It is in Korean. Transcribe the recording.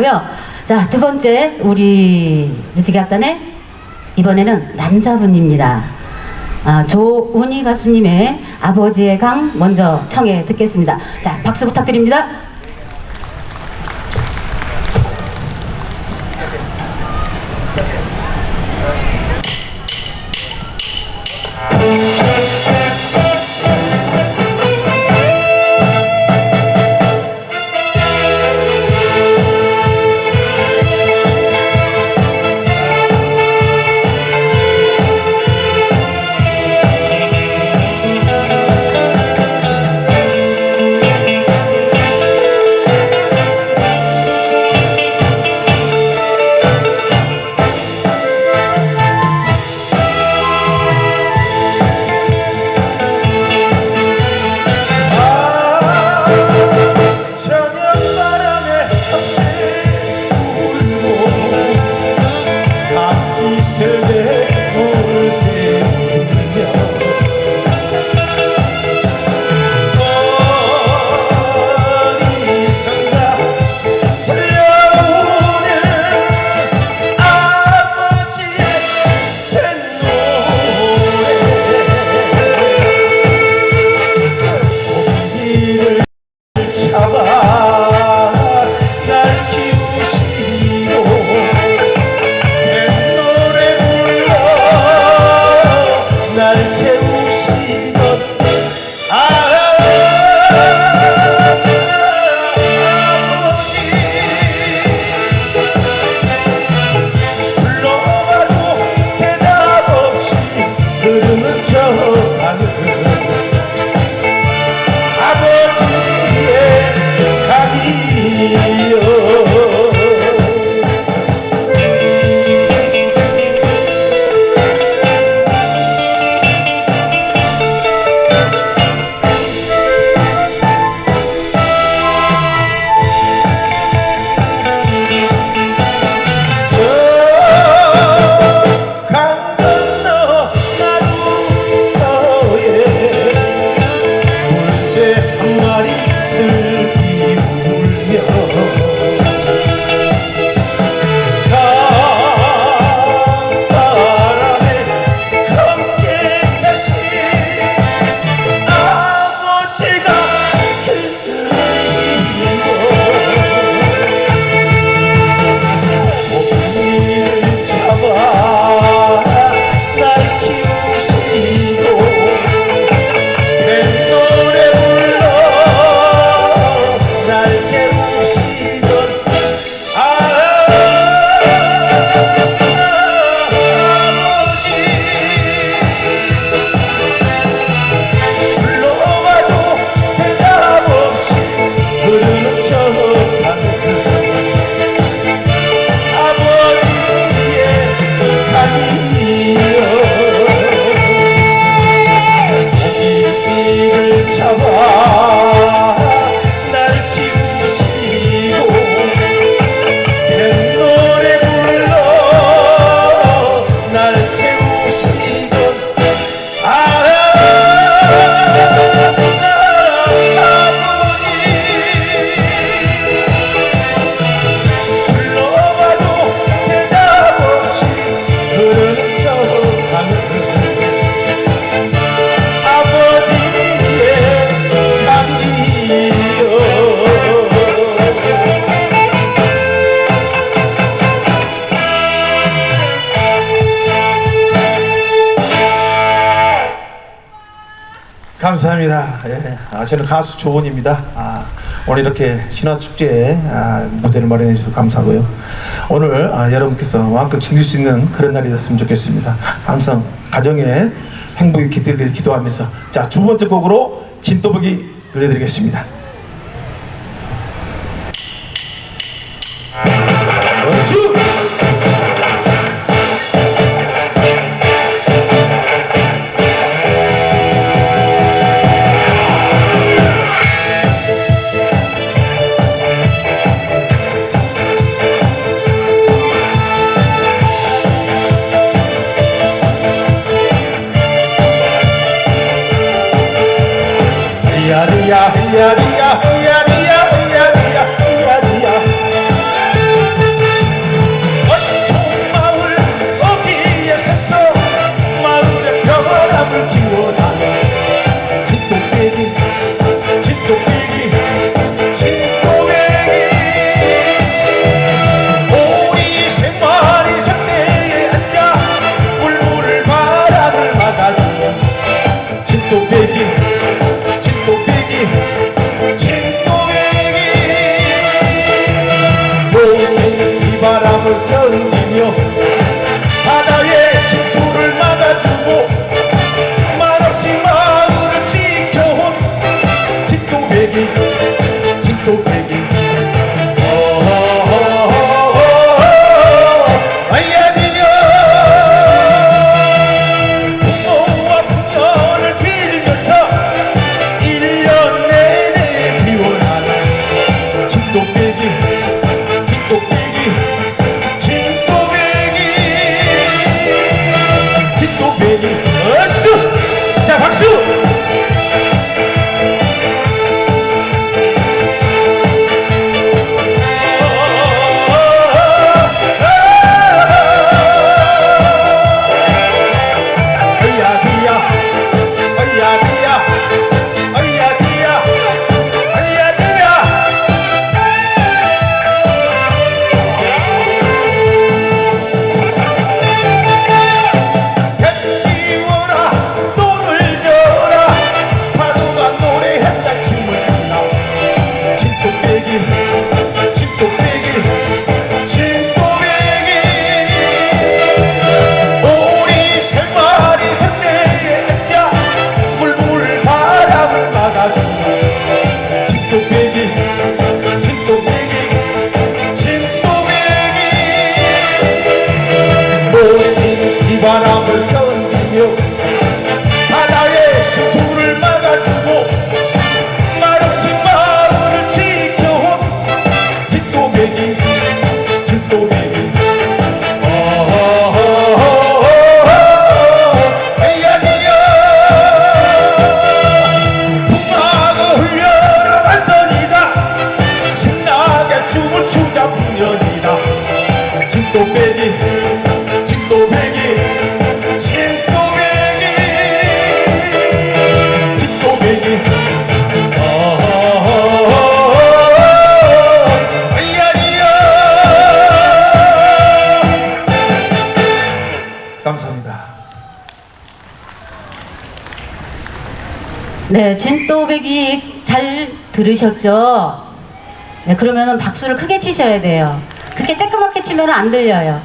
감사하고요. 자, 두 번째 우리 무지개학단의 이번에는 남자분입니다. 아, 조은희 가수님의 아버지의 강 먼저 청해 듣겠습니다. 자, 박수 부탁드립니다. 감사합니다. 예, 아, 저는 가수 조원입니다. 아, 오늘 이렇게 신화축제에 아, 무대를 마련해 주셔서 감사하고요. 오늘 아, 여러분께서 마음껏 즐길 수 있는 그런 날이 됐으면 좋겠습니다. 항상 가정에 행복이 깃들길 기도하면서 자, 두 번째 곡으로 진또보기 들려드리겠습니다. 야리야 바다 but I'm the 감사합니다. 네, 진또배기 잘 들으셨죠? 네, 그러면 박수를 크게 치셔야 돼요. 그렇게 쬐끄맣게 치면 안 들려요.